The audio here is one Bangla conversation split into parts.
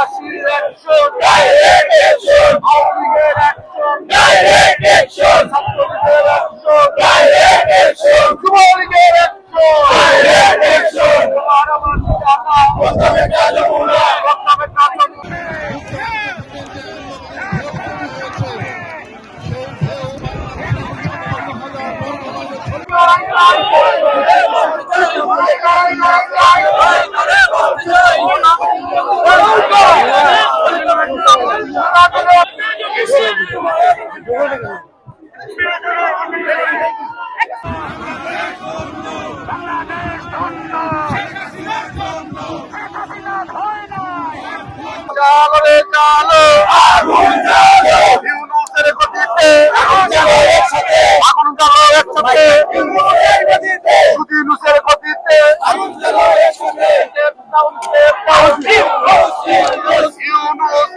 সন্ত্রাসীর অ্যাকশন Direct action! আওয়ামী লীগের অ্যাকশন Direct action! ছাত্রলীগের অ্যাকশন Direct action! যুবলীগের অ্যাকশন action! আমার আমার ঠিকানা প্রথমে কাজমুরা প্রথমে কাজল চালো চালো আগুন গতিতে আগুন আগুন জ্বালো একসাথে ইউনুসের গতিতে আগুন ইউনুস ইউনুস ইউনুস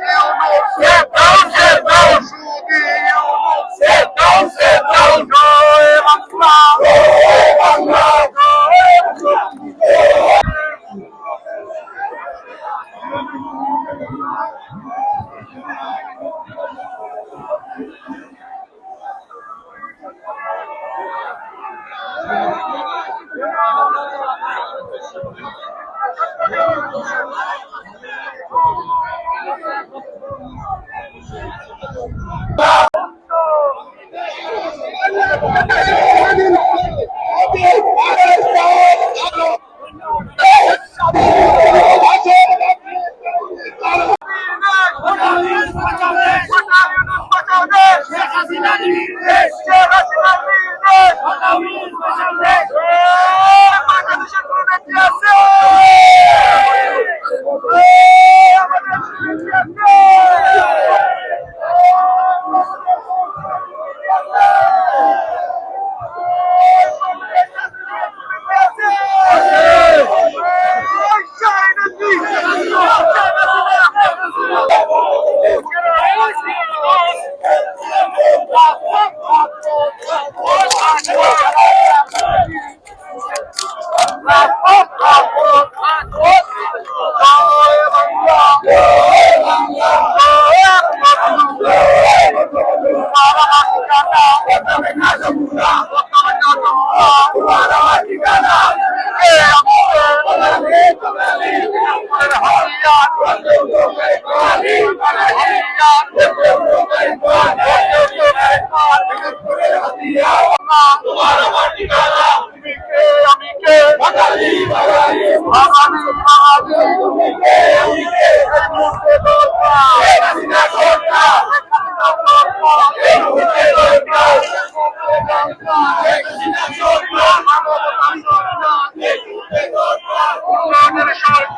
প্রথমে সরকার